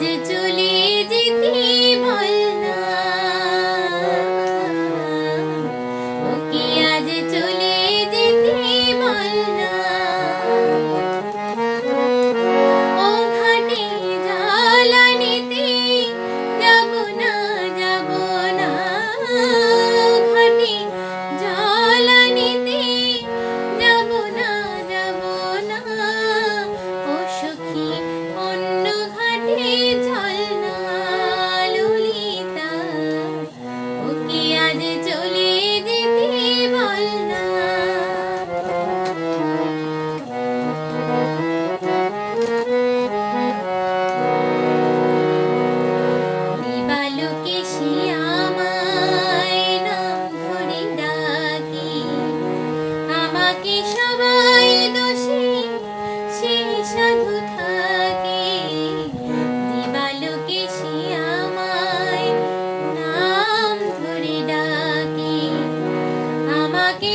আজ চলে তাকে সবাই দোষী সেই সাধু থাকে। দিবালোকে সে আমায় নাম ধরে ডাকে। আমাকে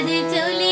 কাজে চলে